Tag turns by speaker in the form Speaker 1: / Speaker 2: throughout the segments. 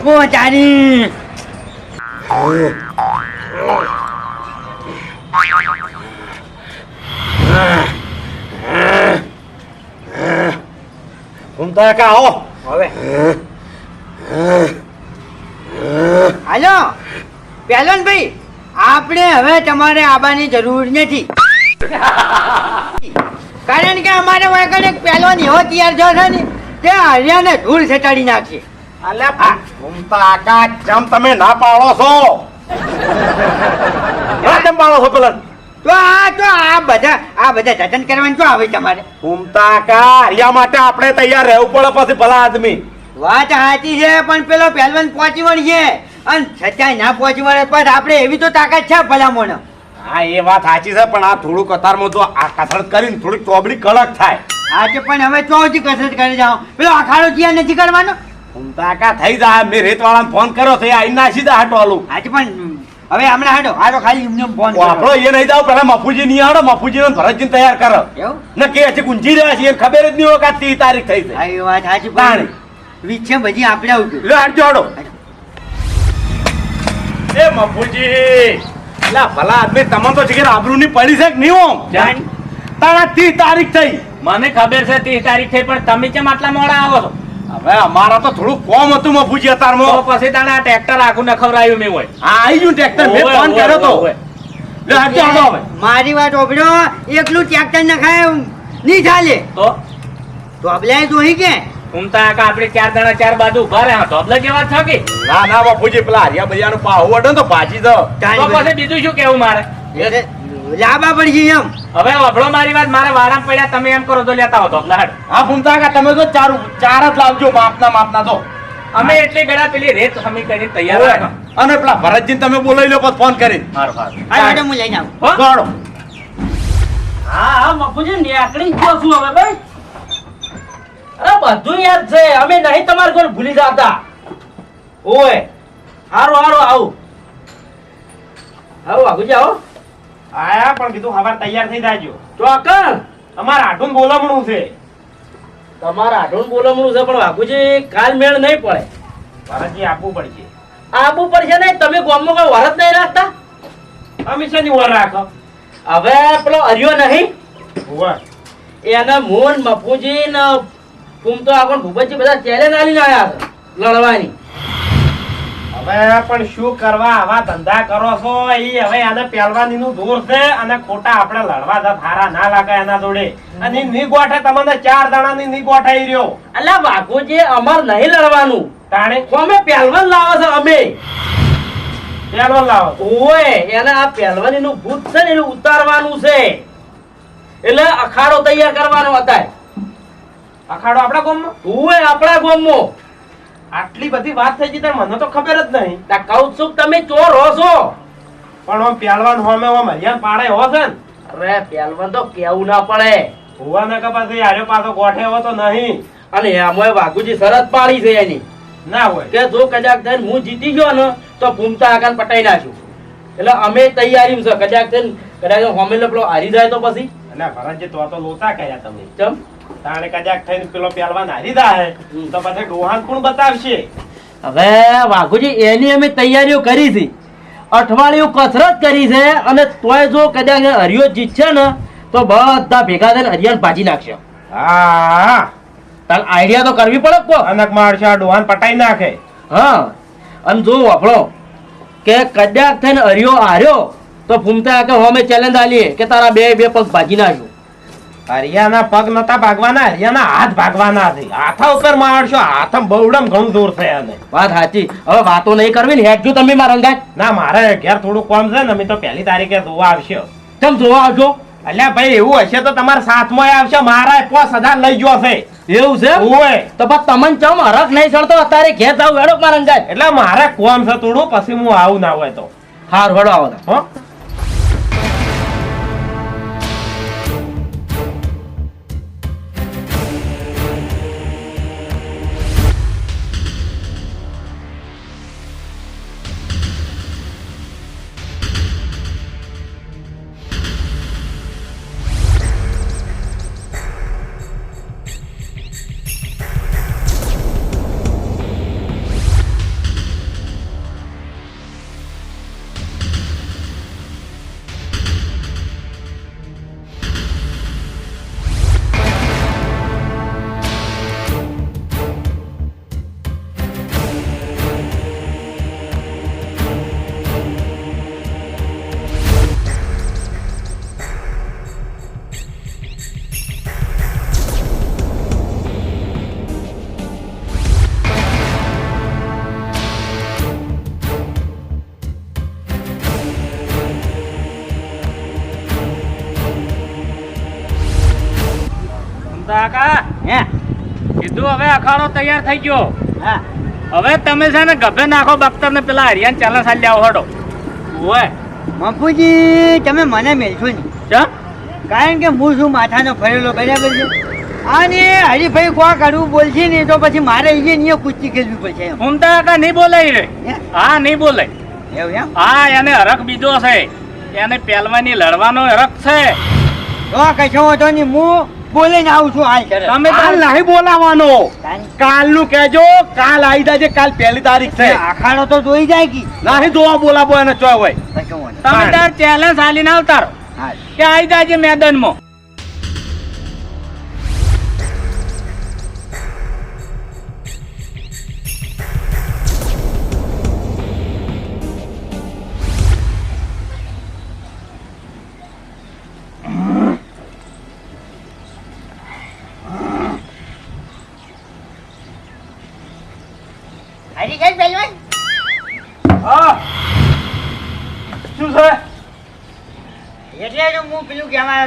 Speaker 1: પોતાની.
Speaker 2: ઘૂમતા કા આવો.
Speaker 1: હવે. હાલો. પહેલવાન ભાઈ આપણે હવે તમારે આવવાની જરૂર નથી. કારણ કે અમારે વગર એક પહેલવાન એવો તૈયાર થયો છે ને તે હરિયાને ધૂળ સટાડી નાખશે
Speaker 2: અલ્યા ઘૂમતા કા ચમ તમે ના પાડો છો. ના કેમ પાડો છો પેલા?
Speaker 1: તો આ તો આ બધા આ બધા જતન કરવાનું શું આવે તમારે?
Speaker 2: ઘૂમતા હરિયા માટે આપણે તૈયાર રહેવું પડે પછી ભલા આદમી.
Speaker 1: વાત સાચી છે પણ પેલો પહેલવાન પહોંચી વળી છે. અને છતાંય ના પહોંચી વળે પણ આપણે એવી તો તાકાત છે ભલામણ.
Speaker 2: હા એ વાત સાચી છે પણ આ થોડું કતારમાં જો આ કસરત કરીને થોડી ચોબડી કડક થાય.
Speaker 1: આજે પણ હવે ચોથી કસરત કરી જાઓ. પેલો અખાડો ત્યાં નથી કરવાનો?
Speaker 2: ઘૂમતા કા થઈ જાય મેં રેતવાળાને ફોન કર્યો છે આઈ નાસી દા હાટો આલું
Speaker 1: આજે પણ હવે હમણાં હાડો હાડો ખાલી એમને ફોન કરો.
Speaker 2: આપણો એ નહીં જાવ પેલા મફુજી નહીં આડો મફુજી ને ભરતજી તૈયાર કરો.
Speaker 1: એવું?
Speaker 2: ને કે છે ગુંજી રહ્યા છે એને ખબર જ નહીં હોય કે આ ત્રીસ તારીખ થઈ છે.
Speaker 1: એ વાત સાચી. પણ વીછે બધી આપણે આવજો
Speaker 2: લે હાટ જોડો એ મફુજી લા ભલા આદમી તમને તો જગ્યાએ આબરૂની પડી છે કે નહીં ઓમ? તારા ત્રીસ તારીખ થઈ.
Speaker 3: મને ખબર છે ત્રીસ તારીખ થઈ પણ તમે કેમ આટલા મોડા આવો છો?
Speaker 2: હવે અમારા તો થોડું કોમ હતું મફુજી
Speaker 3: તો
Speaker 2: અતારમાં
Speaker 3: પછી તાણે આ ટ્રેક્ટર આખું ન ખવડાવ્યું મેં હોય
Speaker 2: હા આવી ગયું ટ્રેક્ટર મેં ફોન કર્યો તો. લે હાટ હવે.
Speaker 1: મારી વાત ઓબડો એકલું ટ્રેક્ટર નખાય. નહીં ચાલે.
Speaker 3: તો?
Speaker 1: તો અબલાય જોઈ કે?
Speaker 3: ઘૂમતા આખા આપણે ચાર દાણા ચાર બાજુ ઊભા રહ્યા ઢોબલા જેવા છો કે?
Speaker 2: ના ના બાપુજી પેલા હરિયા બજારનું પાહુ વડે તો ભાજી દો
Speaker 3: તો પછી બીજું શું કેવું મારે?
Speaker 1: લાંબા પડી એમ.
Speaker 3: હવે અભળો મારી વાત મારે વારામ પડ્યા તમે એમ કરો તો લેતા હતો લાડ.
Speaker 2: હા ફૂમતા કા તમે તો ચાર ચાર જ લાવજો માપના માપના તો.
Speaker 3: અમે એટલી ગળા પેલી રેત સમી કરીને તૈયાર.
Speaker 2: અને પેલા ભરતજી તમે બોલાવી લો પછી ફોન કરી.
Speaker 1: મારો ભાઈ હું લઈને આવું.
Speaker 3: હો?
Speaker 4: હા હા બાપુજી નીકળી ગયો છું હવે ભાઈ. અરે બધું યાદ છે. અમે નહીં તમારે કોઈ ભૂલી જતા. ઓય હારો હારો આવું. આવો બાપુજી આવો.
Speaker 2: આયા પણ કીધું હવાર તૈયાર થઈ જાજો.
Speaker 4: ચોકન
Speaker 2: તમારે આઠું બોલામણું છે.
Speaker 4: તમારા આઢોન બોલામણું છે પણ બાપુજી કાલ મેળ નહીં પડે.
Speaker 2: ભરતજી આપવું પડશે.
Speaker 4: આપવું પડશે ને તમે ગામમાં કોઈ વરત નહીં રાખતા?
Speaker 2: તમે શેની વર રાખો?
Speaker 4: હવે પેલો અર્યો નહીં. એને મોન મફુજી ને ફૂમતો આગળ ભૂપતજી બધા ચેલેન્જ આલીને આવ્યા છે લડવાની.
Speaker 2: હવે પણ શું કરવા? આવા ધંધા કરો છો. એ હવે આને પહેલવાનીનું દૂર છે અને ખોટા આપણે લડવા જા થારા ના લાગે એના જોડે. અને ની ગોઠે તમને ચાર દાણા ની ગોઠાઈ રહ્યો.
Speaker 4: અલ્યા બાપુજી અમાર નહીં લડવાનું.
Speaker 2: તાણે?
Speaker 4: અમે પહેલવાન લાવો છો અમે?
Speaker 2: પહેલવાન લાવો.
Speaker 4: ઓય એને આ પહેલવાની નું ભૂત છે ને એનું ઉતારવાનું છે. એટલે અખાડો તૈયાર કરવાનો હતા
Speaker 2: અખાડો આપણા ગોમમાં?
Speaker 4: ઓય આપણા ગામમાં.
Speaker 2: આટલી બધી વાત થઈ ગઈ મને તો ખબર જ નહીં.
Speaker 4: તા છું તમે ચોર હો છો.
Speaker 2: પણ આમ પહેલવાન હોમે આમ હરિયાણ પાડે હો છે ને.
Speaker 4: અરે પહેલવાન તો કેવું ના પડે.
Speaker 2: હોવા ના કપા છે આર્યો પાછો ગોઠે હો તો નહીં.
Speaker 4: અને એમાં વાઘુજી શરત પાડી છે એની.
Speaker 2: ના હોય.
Speaker 4: કે જો કદાચ થઈને હું જીતી ગયો ને તો ભૂમતા આગળ પટાઈ નાખ્યું એટલે અમે તૈયારી છે. કદાચ થઈને કદાચ હોમે પેલો હારી જાય તો પછી.
Speaker 2: અને ભરતજી તો તો લોતા કર્યા તમે.
Speaker 4: ચમ?
Speaker 2: તાણે કજાક થઈને પેલો પહેલવાન હારી જાય તો પછી ડોહાન કોણ બતાવશે?
Speaker 4: હવે વાઘુજી એની અમે તૈયારીઓ કરી છે. અઠવાડિયું કસરત કરી છે અને તોય જો કદાચ હરિયો જીતશે ને તો બધા ભેગા થઈને હરિયાણ ભાજી નાખશે.
Speaker 2: હા.
Speaker 4: તાર આઈડિયા તો કરવી પડે કો
Speaker 2: અનક મારશે આ ડોહાન પટાઈ નાખે.
Speaker 4: હા. અને જો વાપરો કે કદાચ થઈને હરિયો હાર્યો તો ફૂમતા કે હોમે ચેલેન્જ આલીએ કે તારા બે બે પગ ભાજી નાખ્યું
Speaker 2: હરિયાના પગ નતા ભાગવાના હરિયાના હાથ ભાગવાના છે. હાથા ઉપર મારશો હાથમ બહુડમ ઘણું જોર થયા ને
Speaker 4: વાત સાચી. હવે વાતો નહીં કરવી ને હેઠજો તમે મારા અંગાત.
Speaker 2: ના મારે ઘેર થોડું કોમ છે ને અમે તો પહેલી તારીખે જોવા આવશે.
Speaker 4: કેમ જોવા આવજો
Speaker 2: અલ્યા ભાઈ એવું હશે તો તમારા સાથમાં આવશે મારા પોસ હજાર લઈ ગયો છે.
Speaker 4: એવું છે
Speaker 2: ઓય
Speaker 4: તો બસ તમને ચમ હરક નહીં ચડતો? અત્યારે ઘેર જાવ વેડો મારા અંગાત.
Speaker 2: એટલે મારે કોમ છે થોડું પછી હું આવું ના હોય તો.
Speaker 4: હાર વેડો આવો.
Speaker 2: હો?
Speaker 4: અખાડો તૈયાર થઈ ગયો.
Speaker 1: હા.
Speaker 4: હવે તમે છે ને ગભે નાખો બખ્તર ને પેલા હરિયાન ચાલન સાલ લાવો હડો. ઓય.
Speaker 1: મફુજી તમે મને મેલશો નહીં
Speaker 4: ચા
Speaker 1: કારણ કે હું શું માથાનો ફરેલો બરાબર છે? અને હરીફાઈ કોણ કરવું બોલશે ને તો પછી મારે અહીંયા કુસ્તી ખેલવી પડશે એમ.
Speaker 4: ફૂમતા કાકા નહીં બોલાય રે
Speaker 1: હે?
Speaker 4: હા નહીં બોલાય
Speaker 1: એવું એમ?
Speaker 4: હા એને હરખ બીજો છે. એને પહેલવાની લડવાનો હરખ છે.
Speaker 1: તો કશો વાંધો નહીં હું બોલીને આવું છું આય.
Speaker 4: તમે
Speaker 5: કાલ નહીં બોલાવાનો કાલનું કેજો કાલ આવી જાય કાલ પહેલી તારીખ છે.
Speaker 1: આખાડો તો જોઈ જાય કે.
Speaker 5: નહીં જોવા બોલાવો એને ચોય હોય.
Speaker 4: તમે તાર ચેલેન્જ હાલીને આવતારો. કે આવી જાજે મેદાનમાં.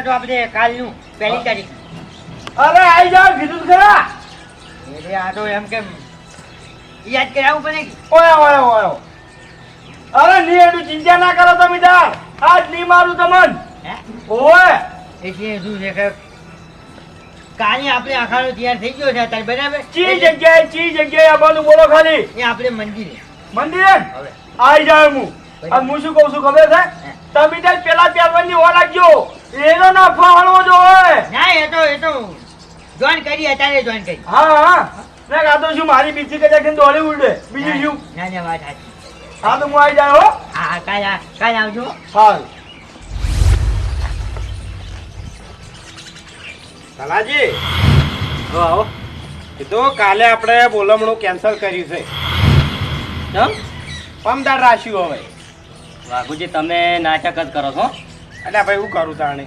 Speaker 1: હતો આપણે કાલનું પહેલી તારીખ.
Speaker 5: અરે આવી જાવ કીધું ખરા.
Speaker 1: એટલે આ તો એમ કેમ યાદ કરાવું પડે
Speaker 5: ઓય ઓય ઓય. અરે ની એટલું ચિંતા ના કરો તમે તાર. આજની મારું તમન. ઓય
Speaker 1: એટલે શું છે કે કાલે આપણે આખાડો તૈયાર થઈ ગયો છે તારી બરાબર?
Speaker 5: ચી જગ્યાએ ચી જગ્યાએ આવવાનું બોલો ખાલી.
Speaker 1: એ આપણે મંદિરે.
Speaker 5: મંદિરે? આવી જાય હું. અને હું શું કહું છું ખબર છે? તમે ત્યાં પેલા પહેરવાની ઓર રાખજો એનો ના ફાળવો જો હોય
Speaker 1: ના એ તો એ તો જોઈન કરી અત્યારે જોઈન કરી.
Speaker 5: હા હા. ના આ તો શું મારી બીજી કદાચ દોડી ઉડે? બીજું શું?
Speaker 1: ના ના વાત સાચી.
Speaker 5: હા તો હું આવી જાય હો.
Speaker 1: હા હા કાલે આવજો.
Speaker 5: હાલ. કલાજી
Speaker 4: આવો.
Speaker 5: કીધું કાલે આપણે બોલમણું કેન્સલ કર્યું છે.
Speaker 4: કેમ
Speaker 5: પમદાર રાખ્યું હવે
Speaker 4: વાઘુજી તમે નાટક જ કરો છો
Speaker 5: એટલે ભાઈ હું કરું તાણે?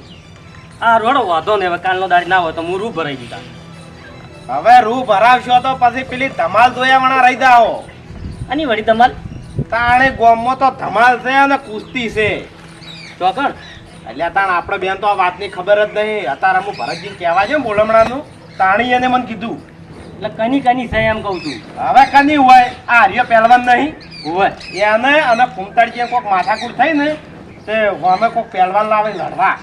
Speaker 4: આ રોડો વાંધો ને હવે કાલનો દાડી ના હોય તો હું રૂ ભરાઈ દીધા
Speaker 5: હવે રૂ ભરાવશો તો પછી પેલી ધમાલ જોયા વણા રહી જાઓ.
Speaker 4: અની વળી ધમાલ?
Speaker 5: તાણે ગોમમાં તો ધમાલ છે અને કુસ્તી છે.
Speaker 4: ચોકણ?
Speaker 5: એટલે તાણ આપણે બેન તો આ વાતની ખબર જ નહીં. અત્યારે હું ભરતજી કહેવા છે બોલમણાનું તાણી એને મને કીધું.
Speaker 4: એટલે કની કની છે એમ કહું છું.
Speaker 5: હવે કની હોય? આ હરિયો પહેલવાન નહીં.
Speaker 4: હોય.
Speaker 5: એને અને ફૂમતાડજી કોઈક માથાકૂટ થઈ ને તે અમે કોઈક પહેલવાન લાવે લડવા.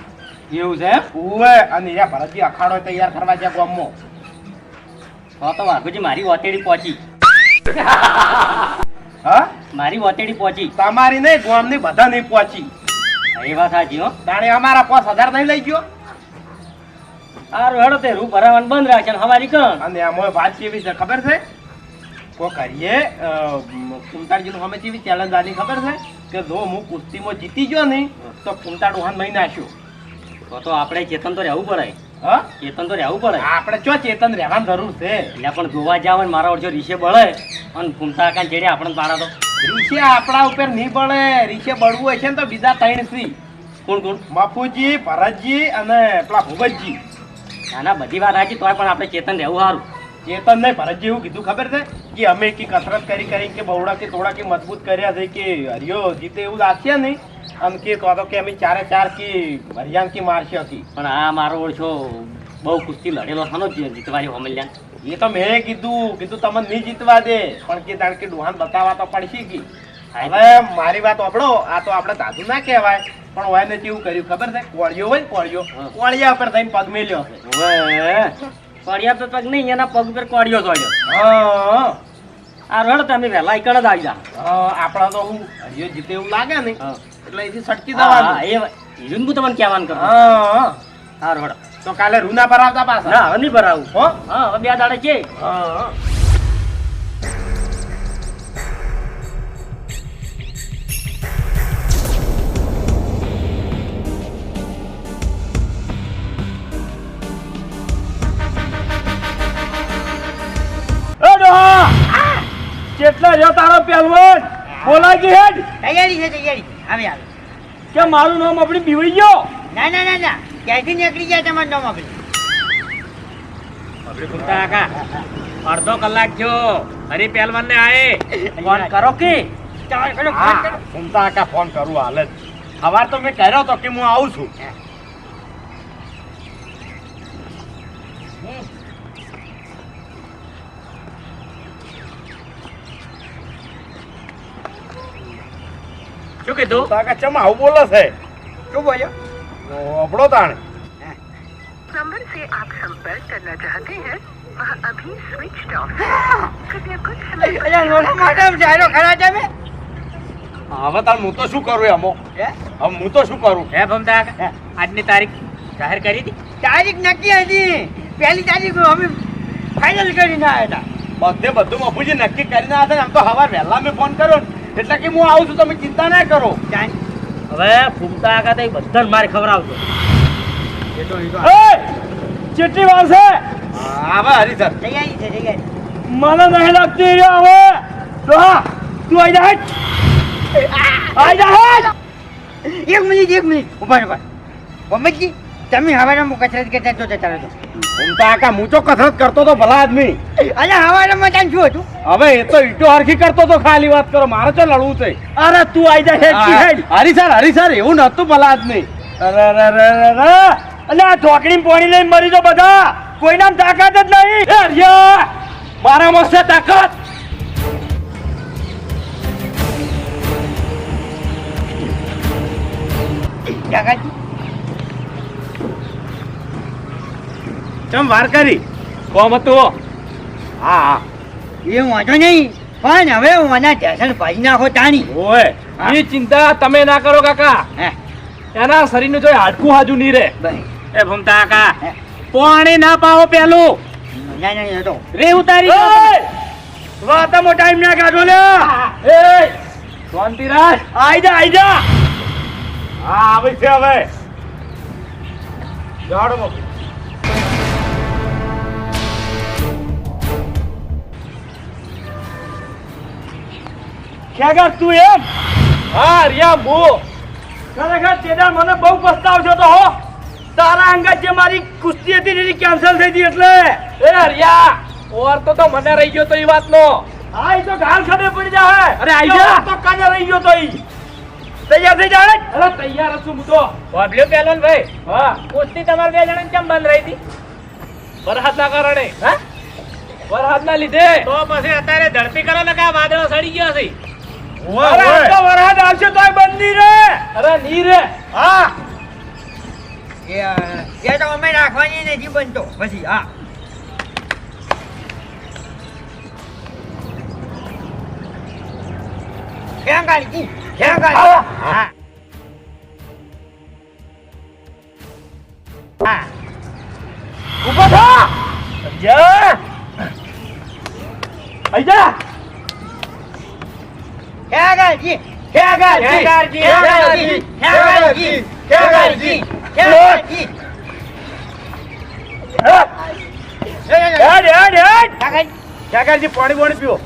Speaker 4: એવું છે
Speaker 5: ઉવે અને એ ભરતજી અખાડો તૈયાર કરવા છે ગોમમાં.
Speaker 4: તો તો વાઘુજી મારી ઓતેડી પહોંચી.
Speaker 5: હા?
Speaker 4: મારી ઓતેડી પહોંચી.
Speaker 5: તમારી નહીં ગોમની બધા નહીં પહોંચી
Speaker 4: એ વાત સાચી હો.
Speaker 5: તાણે અમારા પાંચ હજાર નહીં લઈ ગયો?
Speaker 4: આ હેડો તે રૂ ભરાવાનું બંધ રાખશે અને હવારી કણ.
Speaker 5: અને આમાં વાત કેવી છે ખબર છે? કો કરીએ? ફૂમતાડજી નું અમે કેવી ચેલેન્જ આની ખબર છે કે જો હું કુસ્તીમાં જીતી ગયો નહીં તો ફૂમતા ડોહાન મહી નાખ્યો.
Speaker 4: તો તો આપણે ચેતન તો રહેવું પડે.
Speaker 5: હા?
Speaker 4: ચેતન તો રહેવું પડે.
Speaker 5: આપણે ચો ચેતન રહેવાની જરૂર છે?
Speaker 4: એટલે પણ જોવા જાવ ને મારા જો રીશે બળે. અને ફૂમતા કાન ચેડે આપણને તારા તો.
Speaker 5: રીશે આપણા ઉપર નહીં બળે. રીશે બળવું હશે ને તો બીજા ત્રણ સી
Speaker 4: કોણ કોણ?
Speaker 5: બાપુજી ભરતજી અને પેલા ભૂપતજી
Speaker 4: ના ના બધી વાત સાચી તોય પણ આપણે ચેતન રહેવું સારું.
Speaker 5: ચેતન નહીં ભરતજી એવું કીધું ખબર છે? કે અમે કે કસરત કરી કરી કે બહુડા કે થોડા કે મજબૂત કર્યા છે કે હરિયો જીતે એવું લાગશે નહીં. આમ કે તો કે અમે ચારે ચાર કી હરિયાણ કી મારશે હતી
Speaker 4: પણ આ મારો ઓછો બહુ કુસ્તી લડેલો થનો જ જીતવાની હોમલ્યાન
Speaker 5: એ તો મેં કીધું કીધું તમને નહીં જીતવા દે પણ કે તાણ કે ડોહાન બતાવવા તો પડશે કે. હવે મારી વાત આપડો આ તો આપણે દાદુ ના કહેવાય પણ હોય ને કેવું કર્યું ખબર છે? કોળિયો હોય કોળિયો કોળિયા પર થઈને પગ મેલ્યો.
Speaker 4: હવે કોડિયા તો પગ નહીં એના પગ પર કોડિયો
Speaker 5: જોયો.
Speaker 4: આ રડ તમે વહેલા એકડ જ આવી જા
Speaker 5: આપણા તો હું હરિયો જીતે એવું લાગે ને એટલે એથી સટકી જવાનું.
Speaker 4: એ હિરન હું તમને કહેવાનું કરું.
Speaker 5: હા.
Speaker 4: રડ.
Speaker 5: તો કાલે રૂના પર આવતા પાછા?
Speaker 4: ના હવે નહીં ભરાવું
Speaker 5: હો.
Speaker 4: હા બે દાડે કે.
Speaker 5: હા. કેટલા રહ્યો તારો પહેલવાન બોલાજી હેડ.
Speaker 1: તૈયારી છે તૈયારી. આવે આવે
Speaker 5: કે મારું નામ આપણી બીવડી ગયો?
Speaker 1: ના ના ના ના. ક્યાંથી નીકળી ગયા તમારું નામ આપણે?
Speaker 4: આપણે ફૂમતા કાકા. અડધો કલાક થયો. હરી પહેલવાન ને આયે. ફોન કરો કે?
Speaker 1: ચાલો ફોન કરો.
Speaker 5: ઘૂમતા આકા ફોન કરું હાલ જ. સવાર તો મેં કર્યો તો કે હું આવું છું.
Speaker 3: શું કીધું
Speaker 2: કાકા ચમ આવું બોલે છે
Speaker 1: શું બોલ્યો
Speaker 2: અબળો તાણ
Speaker 6: नंबर से आप संपर्क करना चाहते हैं वह अभी स्विच ऑफ है कृपया कुछ समय
Speaker 1: અલ્યા નોનો મેડમ ચાલો ખરા તમે
Speaker 2: હવે તાર હું તો શું કરું એમો
Speaker 1: હે?
Speaker 2: હવે હું તો શું કરું
Speaker 3: હે ભમતા કાકા આજની તારીખ જાહેર કરી હતી
Speaker 1: તારીખ નક્કી હતી પહેલી તારીખ અમે ફાઇનલ કરીને આવ્યા હતા
Speaker 2: બધે બધું મફુજી નક્કી કરીને આવે આમ તો હવાર વહેલા મેં ફોન કર્યો ને. એટલે કે હું આવું છું તમે ચિંતા ના કરો.
Speaker 4: હવે ફૂમતા આગા તો બધા મારે ખવડાવજો.
Speaker 1: એ
Speaker 2: વાર છે? હરી સર
Speaker 1: છે તૈયારી
Speaker 2: મને નહીં લાગતી રે હવે. તો તું આઈ જા હેટ. આઈ જા.
Speaker 1: એક મિનિટ એક મિનિટ. ઊભા ઊભા મમ્મીજી તમે હવે કસરત કરતા જોતા ચાલો
Speaker 2: હું તો આકા હું તો કસરત કરતો તો ભલા આદમી.
Speaker 1: અલ્યા હવારમાં ત્યાં શું હતું
Speaker 2: હવે એ તો ઈટો હરખી કરતો તો ખાલી વાત કરો મારે તો લડવું છે.
Speaker 4: અરે તું આઈ જા હેડ
Speaker 2: હરી સર હરી સર એવું નતું ભલા આદમી. અરે અરે અરે અરે અરે.
Speaker 4: આ ઢોકળી પાણી લઈને મરી જો બધા. કોઈ નામ તાકાત જ નહીં. મારામાં તાકાત.
Speaker 1: જગાજી
Speaker 2: ચમ વાર કરી?
Speaker 3: કોમ હતું
Speaker 2: હા? હા
Speaker 1: એ વાંધો નહીં પણ હવે મને ટેશન ભાજી નાખો તાણી.
Speaker 3: ઓય એ ચિંતા તમે ના કરો કાકા.
Speaker 1: હે.
Speaker 3: એના શરીરનું જો હાડકું હાજુ નહીં રે એ ભમતા. કાકા પાણી ના પાવો પેલું. રે ઉતારી
Speaker 4: વાતામાં ટાઈમ ના કાઢો લે.
Speaker 3: એ શાંતિરાજ.
Speaker 4: આઈ જા આઈ જા
Speaker 2: હા આવે છે હવે. જાડો
Speaker 4: ખેગર તું એમ? હા રિયા મો ખરેખર તેડા મને બહુ પસ્તાવ છો તો હો. તારા અંગત જે મારી કુસ્તી હતી એની કેન્સલ થઈ ગઈ એટલે.
Speaker 3: એ રિયા ઓર તો તો મને રહી ગયો તો એ વાતનો.
Speaker 4: હા ઈ તો ગાલ ખડે પડી જાય
Speaker 3: અરે આઈ જા.
Speaker 4: તો કાને રહી ગયો તો ઈ? તૈયાર થઈ જાય
Speaker 3: અરે તૈયાર છું હું તો. વાબલ્યો પહેલવાન ભાઈ? હા. કુસ્તી તમારે બે જણા કેમ બંધ રહી હતી? વરસાદના કારણે. હા? વરસાદના લીધે. તો પછી અત્યારે ધરતી કરો ને કે વાદળો સડી ગયો છે.
Speaker 4: અરે આ તો વરસાદ આવશે તોય બંધ રે
Speaker 3: અરે ની રે
Speaker 4: હા.
Speaker 1: એ તો અમે રાખવાની નથી બનતો પછી હા. ક્યાં કાઢી ક્યાં કાઢી હા. હા.
Speaker 4: ઊભો થા. જા આઈ જા
Speaker 1: ક્યાં કાઢી ક્યાં કાઢી
Speaker 3: કાઢી,
Speaker 1: ક્યાં કાઢી ક્યાં કાઢી ક્યાં કાઢી ક્યાં કાઢી
Speaker 4: હેડ હેડ હેડ.
Speaker 1: ક્યાં કાઢી
Speaker 2: કાકાજી પાણી પાણી પીઓ.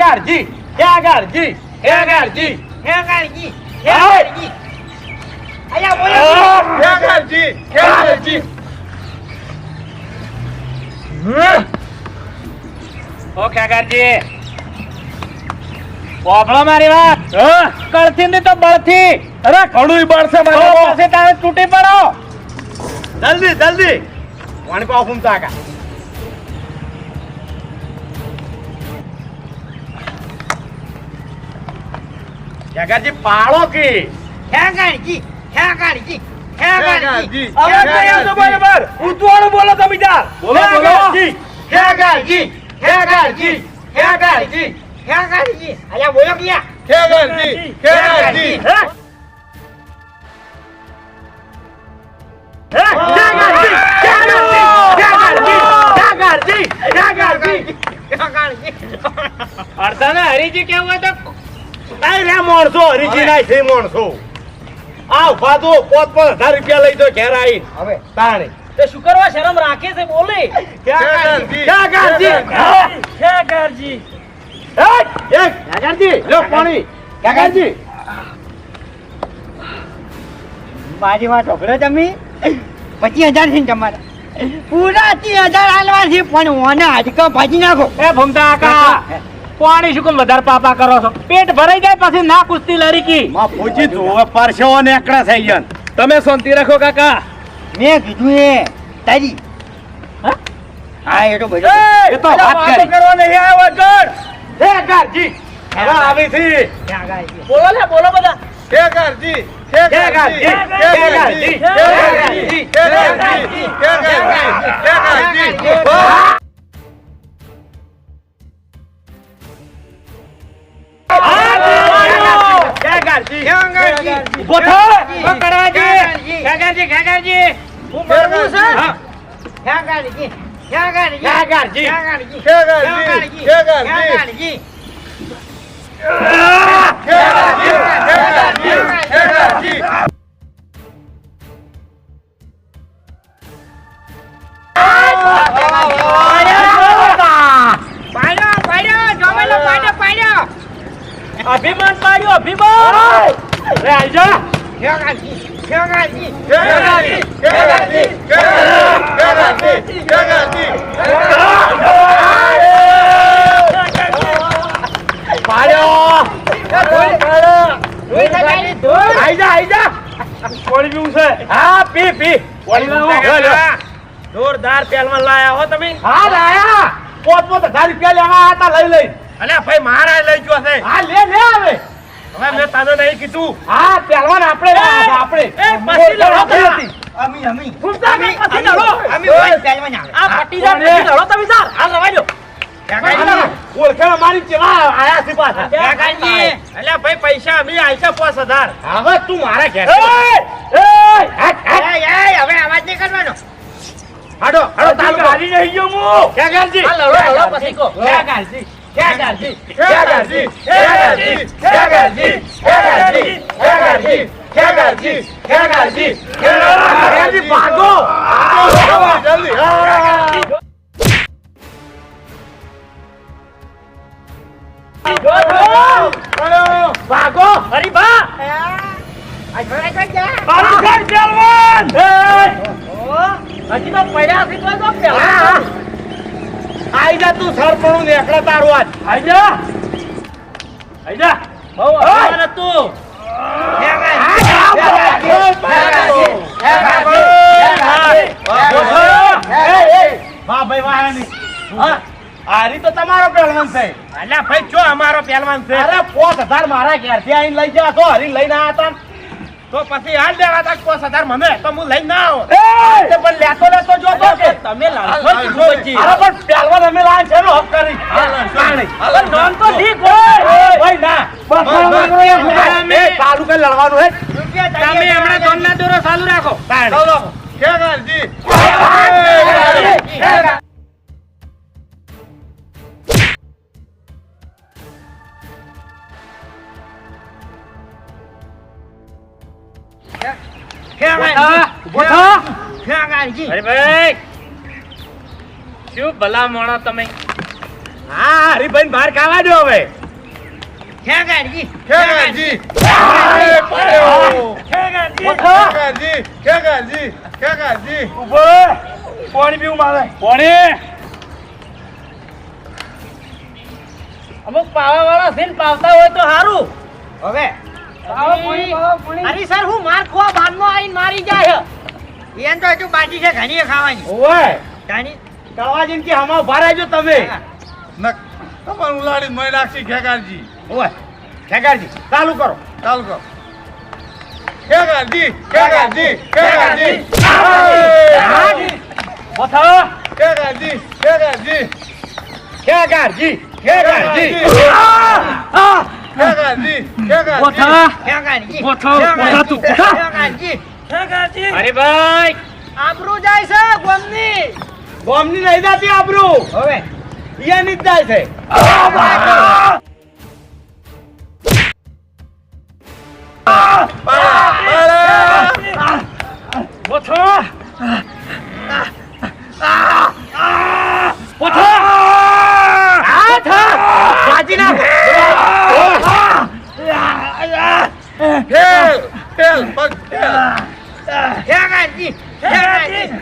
Speaker 4: ગારજી ક્યાં
Speaker 1: કાઢી ક્યાં કાઢી અલ્યા બોલો.
Speaker 2: કાકાજી કાકાજી
Speaker 3: ઓ કાકાજી બોફળો મારી વાત. કળથી ને તો બળથી.
Speaker 2: અરે ઘણું બળશે
Speaker 3: તો પાસે તારે તૂટી પડો.
Speaker 2: જલ્દી જલ્દી. પાણી પાવ ફૂમ તાકા કાકાજી પાળો કી?
Speaker 1: કાઢી ક્યાં કાઢી
Speaker 4: હવે છો બરાબર ઉતવાળું બોલો તમે જા.
Speaker 2: બોલો, બોલો.
Speaker 4: ગારજી?
Speaker 1: કાઢી ક્યાં કાઢી અલ્યા બોલો ક્યાં
Speaker 2: કાકાજી
Speaker 1: કાકાજી.
Speaker 4: હે? હે? ક્યાં ગારજી? ક્યાં ગારજી? ક્યાં ગારજી? ક્યાં ગારજી? ક્યાં ગારજી?
Speaker 3: અડધા ને હરીજી કેવું હોય તો
Speaker 2: માણસો હરીજી ના છે માણસો આ ઊભા તો પોત પોત હજાર રૂપિયા લઈ તો ઘેર આવી
Speaker 1: હવે
Speaker 2: તાણે
Speaker 4: તે શું શરમ રાખે છે? બોલે.
Speaker 2: કાકાજી
Speaker 4: ક્યાં ગારજી? ક્યાં ગારજી?
Speaker 2: કાકાજી લો પાણી. કાકાજી
Speaker 1: મારી વાત ઢોકળો તમે. પચીસ હજાર છે તમારા. પૂરા ત્રીસ હજાર હાલવા છે પણ ઓને હાડકા ભાજી નાખો.
Speaker 3: એ ભમતા કાકા પાણી શું કેમ વધારે પાપા કરો છો? પેટ ભરાઈ જાય પછી ના કુસ્તી લરી કી.
Speaker 2: માં પૂછી તું પરસેવો નેકળે થઈ ગયા.
Speaker 3: તમે શાંતિ રાખો કાકા.
Speaker 1: મેં કીધું એ તારી.
Speaker 3: હા?
Speaker 1: એ તો બધું.
Speaker 4: એ
Speaker 2: તો વાત કરી.
Speaker 4: કરવા નહીં આવ્યો કર.
Speaker 2: હે ગારજી હવે આવી થી
Speaker 4: બોલો ને બોલો બધા.
Speaker 2: હે ગારજી હે ગારજી હે ગારજી ગાંધારજી ગાંધારજી ઊભો થો. ઓ કરાજી ગાંધારજી ગાંધારજી હું
Speaker 1: મરવું છે?
Speaker 2: હા. ગાંધારજી ગાંધારજી ગાંધારજી
Speaker 1: ગાંધારજી ગાંધારજી ગાંધારજી ગાંધારજી Oh,
Speaker 4: અભિમાન પાડ્યો અભિમાન!
Speaker 2: રે આજા ખેગાજી ખેગાજી ખેગાજી ખેગાજી ખેગાજી ખેગાજી પાડ્યો! આઈજા આઈજા કોળી પીવું છે. હા પી પી. જોરદાર પહેલવાન લાયા હો તમે. હા લાયા. પોત પોત હજાર રૂપિયા લેવા હતા લઈ લઈ. અલ્યા ભાઈ મારા લઈ ગયો છે. હા લે લે હવે. હવે મેં તને નહીં કીધું. હા પહેલવાન આપણે આપણે.
Speaker 4: એ, પછી લડો
Speaker 2: હતી.
Speaker 1: અમી અમી.
Speaker 4: ફૂમતા કાંઈ પછી લડો.
Speaker 1: અમી ભાઈ પહેલવાન આવે.
Speaker 4: આ પટીદાર પછી લડો તમે સર. હાલ રવાઈ દો.
Speaker 2: ઓળખાણ મારી કેવા આયા છે પાછા.
Speaker 1: કાકાજી
Speaker 2: અલ્યા ભાઈ પૈસા અમે આઈશા પાંચ હજાર. હવે તું મારા ઘેર
Speaker 1: એય એય હવે અવાજ નહીં કરવાનો.
Speaker 2: હાડો હાડો તાલ ગાડી નહીં ગયો હું. ક્યાં ગાલજી?
Speaker 4: લડો લડો પછી કહો
Speaker 1: ક્યાં ગાયજી ક્યાં ગાયજી
Speaker 2: ક્યાં ગાલજી? ભાગો. ભાગો.
Speaker 4: હરીભા હજી તો પડ્યા છે તો પેલા
Speaker 2: આઈ જા તું સરપણું નેકળે તારું આજ. આઈ જા આઈ જા
Speaker 4: બહુ હતું.
Speaker 2: હા, આરી તો તમારો પહેલવાન છે. અલ્યા ભાઈ જો અમારો પહેલવાન છે? અરે હજાર મારા ઘેરથી આઈને લઈ જા તો હરી લઈને આયા તા. તો પછી હાલ દેવા તા પોસ હજાર મને તો હું લઈને ના આવો તે પણ લેતો લેતો જો.
Speaker 4: લાલસો
Speaker 2: અરે પણ પહેલવાન અમે લાન છે નો હક કરી. કારણે.
Speaker 4: અરે નોન તો ઠીક હોય.
Speaker 2: ઓય ના. એ ચાલુ કઈ લડવાનું હે.
Speaker 1: તમે હમણાં દોડના દોરો ચાલુ રાખો.
Speaker 2: ચાલો
Speaker 3: ભલા મોણા તમે.
Speaker 2: હા હરીભાઈ બહાર ખાવા દો હવે.
Speaker 1: ક્યાં
Speaker 2: ખેગારજી ખેગારજી ખેગારજી ખેગારજી ઊભો પાણી પીવું મારે.
Speaker 3: કોણે
Speaker 4: અમુક પાવા વાળા છે ને પાવતા હોય તો સારું
Speaker 1: હવે?
Speaker 4: અરે સર હું માર ખોવા બાનમાં આવીને મારી જાય.
Speaker 1: એમ તો હજુ બાકી છે ઘણી ખાવાની.
Speaker 2: ઓય
Speaker 1: ઘણી
Speaker 2: કળવાજીન કે હમા ઊભા રહેજો તમે
Speaker 7: તમારું ઉલાડી મય નાખશી ખેગારજી.
Speaker 2: ઓય ખેગારજી ચાલુ કરો.
Speaker 7: ચાલુ કરો. ખેગારજી ખેગારજી ખેગારજી
Speaker 2: બથા.
Speaker 7: ખેગારજી ખેગારજી.
Speaker 2: ખેગારજી ખેગારજી.
Speaker 7: ખેગારજી. ખેગારજી
Speaker 3: બોથા. તું,
Speaker 1: ખેગારજી. ખેગારજી.
Speaker 3: અરે ભાઈ.
Speaker 1: આબરૂ જાય છે ગોમની.
Speaker 2: બોમ્બની નહીં જતી આબરૂ
Speaker 1: હવે
Speaker 2: ઈયા ની જાય છે Help! Help! Help! Help! Help! Help!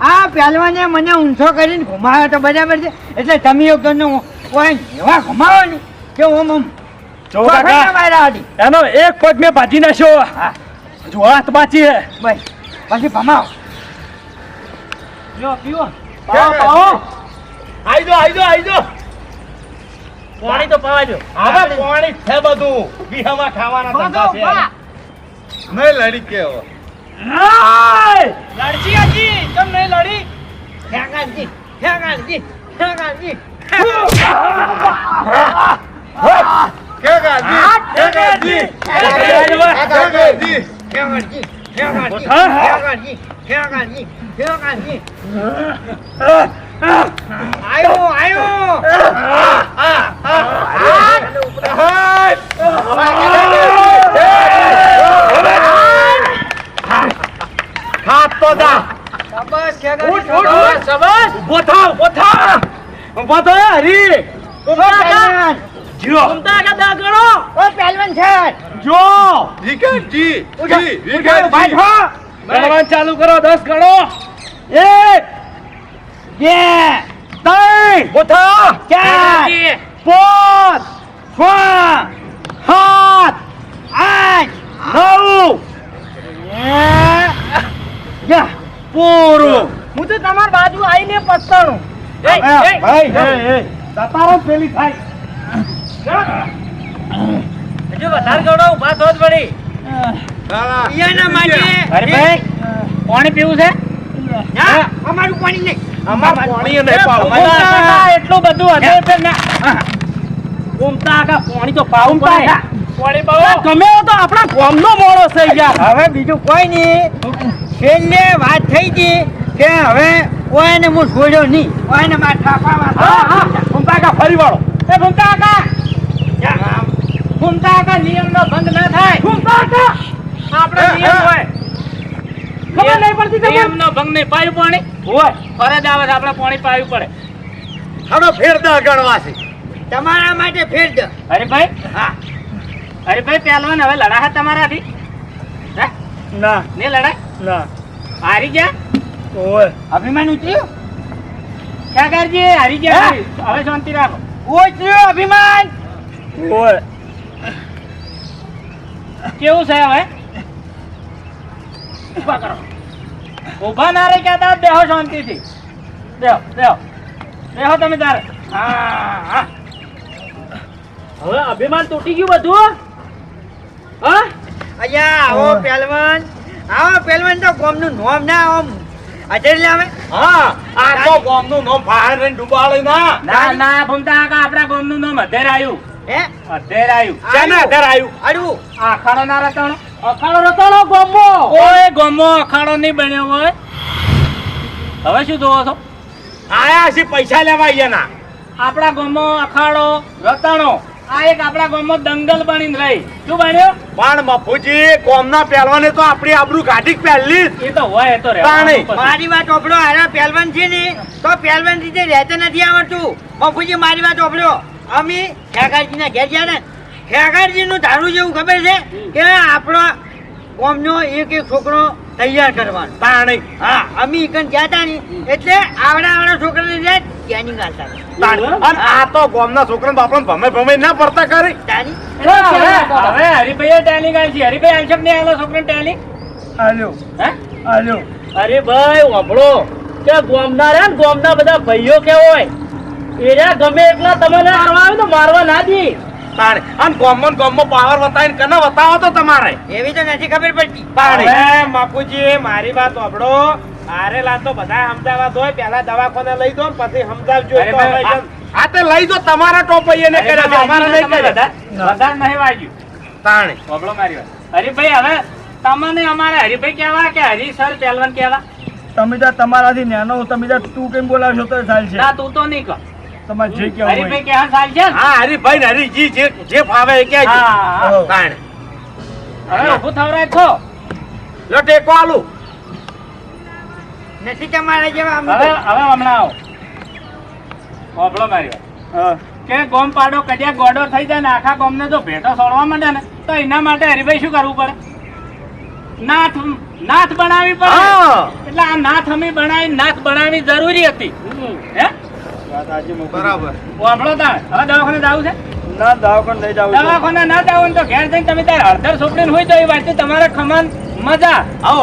Speaker 2: આ
Speaker 1: પહેલવાને મને ઊંચો કરીને ઘુમાવ્યો તો બરાબર છે. એટલે તમે કોઈ એવા ઘુમાવો ને કે ઓમ ઓમ.
Speaker 3: જો કાકા એનો એક પગ મેં ભાજી નાખ્યો.
Speaker 1: હા.
Speaker 3: હજુ હાથ બાચી હે.
Speaker 1: બસ. પછી ભમાવ. જો પીવો.
Speaker 3: પાવો પાવો. આઈ જો આઈ જો આઈ જો પાણી તો પાવા જો
Speaker 2: હવે પાણી છે બધું. બીહામાં ખાવાના ધંધા છે.
Speaker 7: નહીં લડી કેવો
Speaker 3: લડજી આજી કેમ નહીં લડી?
Speaker 7: ફેંકાજી ફેંકાજી ફેંકાજી
Speaker 1: આવ્યો આવ્યો
Speaker 3: હા
Speaker 2: હાથ તો જા
Speaker 1: શાબાશ
Speaker 2: ઉઠ ઉઠ
Speaker 1: શાબાશ.
Speaker 2: હરી
Speaker 1: ઊભો થા.
Speaker 2: જીરો
Speaker 3: ઉમતા કા દાગણો.
Speaker 1: ઓ પહેલવાન છે.
Speaker 2: જો
Speaker 1: વિકેટ
Speaker 7: જી
Speaker 1: જી
Speaker 7: વિકેટ
Speaker 1: બાઈઠો
Speaker 3: પહેલવાન ચાલુ કરો દસ ગણો.
Speaker 1: 1 2
Speaker 2: 3 ગોથા થા.
Speaker 1: 4
Speaker 2: 5
Speaker 1: 6
Speaker 2: 7
Speaker 1: 8
Speaker 2: 9 Yeah.
Speaker 1: જા.
Speaker 2: પૂરું.
Speaker 1: હું તો તમાર બાજુ આવીને પસ્તાણું.
Speaker 2: તારો પેલી થાય.
Speaker 3: હજુ વધારે ગણો ઊભા થો જ પડી
Speaker 7: સાલા
Speaker 1: ઈયાના માટે
Speaker 3: અરે ભાઈ પાણી પીવું છે?
Speaker 1: અમારું પાણી નહીં.
Speaker 2: અમાર પાણી નહીં પાવું.
Speaker 3: એટલું બધું હજાર ના. ઘૂમતા કાકા પાણી તો પાવું પડે. પાણી પાવો.
Speaker 2: ગમે તો આપણા ગામનો મોડો છે ગયા
Speaker 1: હવે બીજું કોઈ નહીં. છેલ્લે વાત થઈ હતી કે હવે કોઈને હું છોડ્યો નહીં. મારે ઠાકવામાં
Speaker 2: હા હા. ઘૂમતા કા ફરી વાળો
Speaker 3: એ ભૂમતા કા ભૂમતા કા નિયમ નો ભંગ ના થાય. ભૂમતા કા આપણે નિયમ હોય. ખબર નહીં પડતી તમને? નિયમનો ભંગ નહીં પાયું પાણી? હોય. ફરજ આવે આપણે પાણી પાયું પડે.
Speaker 2: હાડો ફેર દે ગણવા છે.
Speaker 1: તમારા માટે ફેર દે
Speaker 3: અરે ભાઈ
Speaker 1: હા.
Speaker 3: અરે ભાઈ પહેલવાન હવે લડાશે તમારાથી?
Speaker 2: ના.
Speaker 3: ને લડાય?
Speaker 2: ના
Speaker 3: હારી ગયા
Speaker 2: ઓય
Speaker 1: અભિમાન ઉતર્યું
Speaker 3: કાકાજી હારી ગયા હવે શાંતિ રાખો
Speaker 1: ઉતર્યું અભિમાન
Speaker 2: ઓય
Speaker 3: કેવું છે હવે ઊભા કરો ઊભા ના રહી કહેતા બેહો શાંતિથી બેહો બેહો બેહો તમે તારે હા હા હવે અભિમાન તૂટી ગયું બધું હા
Speaker 1: અહીંયા આવો પહેલવાન આવો પહેલવાન તો ગોમનું નોમ ના આમ હાજર લાવે
Speaker 2: હા આ તો ગામનું નોમ બહાર ને. ડુબાળે ના
Speaker 3: ના ના ભૂમતા કાકા આપણા ગામનું નોમ અધેર આવ્યું
Speaker 1: હે?
Speaker 3: અધેર આવ્યું
Speaker 2: શેને અધેર આવ્યું
Speaker 1: આડું.
Speaker 3: આ અખાડો ના રતાણો. અખાડો રતાણો ગોમો. ઓય ગોમો અખાડો નહીં બન્યો હોય. હવે શું જોવો છો?
Speaker 2: આયા છે પૈસા લેવા અહીંયા
Speaker 3: આપણા ગોમો અખાડો રતાણો. આ એક આપણા ગામમાં દંગલ બની રહી. શું બન્યો?
Speaker 2: પણ મફુજી કોમના પહેલવાને તો આપણી આબરૂ કાઢી પહેલી
Speaker 3: એ તો હોય તો
Speaker 1: મારી વાત ઓપડો આ પહેલવાન છે ને તો પહેલવાન રીતે રહેતા નથી આવડતું. મફુજી મારી વાત ઓપડો અમે ખેગારજી ના ઘેર ગયા ને ખેગારજી નું ધારું જેવું ખબર છે કે આપણો કોમનો એક એક છોકરો તૈયાર કરવાનો.
Speaker 2: પાણી
Speaker 1: હા અમે ઇકન ગયા હતા ને એટલે આવડા આવડા છોકરાને રે ટ્રેનિંગ આલતા હતા.
Speaker 2: અને આ તો ગામના છોકરાને બાપાને ભમે ભમે ના પડતા કરી
Speaker 3: હવે હવે હરિભાઈએ ટેલિંગ છે. હરિભાઈ આલશે નહીં આલો છોકરાને ટેલિંગ
Speaker 2: આલ્યો
Speaker 3: હે?
Speaker 2: આલ્યો
Speaker 3: અરે ભાઈ વાપડો કે ગોમના રે ગોમના બધા ભાઈઓ કે હોય? એરા ગમે એટલા તમને મારવા આવે તો મારવા ના દી.
Speaker 2: તાણે અને પાવર બતાવીને કને બતાવો તો તમારે?
Speaker 1: એવી તો નથી ખબર પડતી.
Speaker 5: હવે બાપુજી મારી વાત સાંભળો આરે લા તો બધા સમજાવવા પેલા દવાખાને લઈ દો પછી સમજાવજો
Speaker 3: અરે
Speaker 5: તો
Speaker 3: ભાઈ,
Speaker 5: હવે જેમ-
Speaker 2: આ તે લઈ જો તમારા ટોપૈયાને કરે છે અમારા નહીં કરે
Speaker 3: વધારે નહીં વાગ્યું.
Speaker 2: તાણે.
Speaker 3: વગડો મારી વાત. હરિભાઈ હવે તમને અમારે હરિભાઈ કહેવા કે હરિસર પહેલવાન કહેવા?
Speaker 8: તમે ત્યાં તમારાથી નાનો તમે ત્યાં તું કેમ બોલાવશો તો ચાલશે
Speaker 3: ના તું તો નહીં કહો.
Speaker 8: તમારે જે કહેવું
Speaker 3: હરીભાઈ કહેવા ચાલશે ને?
Speaker 2: હા હરીભાઈ ને હરીજી જે જે ફાવે એ કહેજો. તાણે.
Speaker 3: હવે ઊભું થવરાય છો
Speaker 2: લો ટેકો આલું.
Speaker 1: નથી તમારા જેવા અમે
Speaker 3: હવે હવે હમણાં આવો. વગડો મારી વાત. કે ગોમ પાડો કડિયા ગોડો થઈ જાય ને આખા ગોમને જો ભેટો સોડવા માંડે ને તો એના માટે હરિભાઈ શું કરવું પડે? નાથ નાથ બનાવી પડે. એટલે આ નાથ અમે બનાવી નાથ બનાવવાની જરૂરી હતી. હે?
Speaker 7: બરાબર.
Speaker 3: વાપરો તાણ. હવે દવાખાને જવું છે?
Speaker 8: ના દવાખાને જવું જાવ
Speaker 3: દવાખાને ના જવું તો ઘેર જઈને તમે ત્યારે હળદર સોપડીને હોય તો એ વાત તમારે ખમાન મજા.
Speaker 8: આવો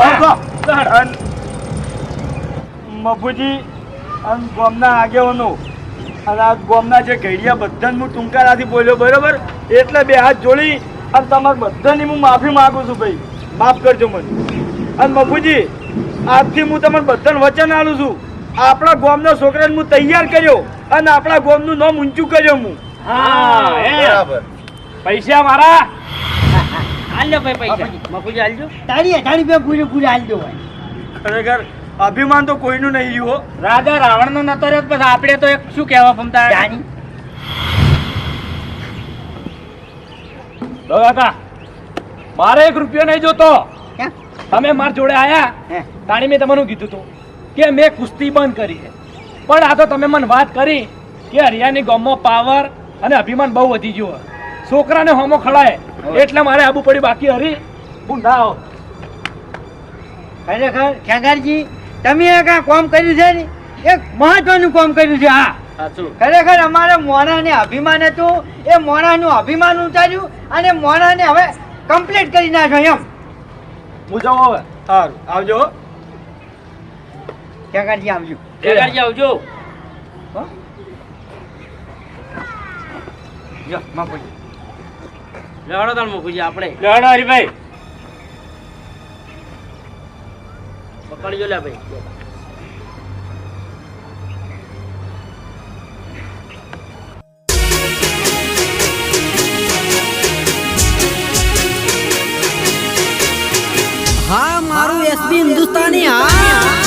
Speaker 3: તો
Speaker 8: મફુજી અને ગોમના આગેવાનો. અને આ ગોમના જે ઘડિયા બધાને હું ટૂંકારાથી બોલ્યો બરોબર? એટલે બે હાથ જોડી અને તમારે બધાની હું માફી માગું છું ભાઈ. માફ કરજો મને. અને મફુજી આજથી હું તમારું બધાને વચન આલું છું. આપણા ગોમના છોકરાને હું તૈયાર કર્યો અને આપણા ગોમનું નામ ઊંચું કર્યો હું.
Speaker 7: બરાબર.
Speaker 3: પૈસા મારા?
Speaker 1: હાલ્યો ભાઈ પૈસા. મફુજી હાલજો તારી અઢાર રૂપિયા પૂરે પૂરે હાલજો ભાઈ
Speaker 8: ખરેખર અભિમાન તો કોઈનું નહીં જુઓ
Speaker 3: રાજા રાવણ નો નતો રહ્યો પછી આપણે તો એક શું કહેવા ફમતા
Speaker 1: જાની.
Speaker 3: કાકા મારે એક રૂપિયો નહીં જોતો. તમે માર જોડે આયા તાણી મેં તમારું કીધું હતું કે મેં કુસ્તી બંધ કરી છે. પણ આ તો તમે મને વાત કરી કે હરિયાની ગામમાં પાવર અને અભિમાન બહુ વધી ગયું છે. છોકરાને હોમો ખડાય એટલે મારે આબુ પડી બાકી હરી. હું ના આવો.
Speaker 1: ખરેખર ખેગારજી તમે એક આ કામ કર્યું છે ને? એક મહત્વનું કામ કર્યું છે હા. ખરેખર અમારે મોણાને અભિમાન હતું. એ મોણાનું અભિમાન ઉતાર્યું અને મોણાને હવે કમ્પ્લીટ કરી નાખો એમ.
Speaker 3: હું જાઉં હવે.
Speaker 8: સારું. આવજો.
Speaker 1: ખેગારજી આવજો.
Speaker 3: ખેગારજી આવજો.
Speaker 4: લેવાડો તાર મૂકુજી આપણે.
Speaker 3: લેવાડો હરીભાઈ.
Speaker 4: પકડજો લે ભાઈ. હા મારું એસપી હિન્દુસ્તાની હા.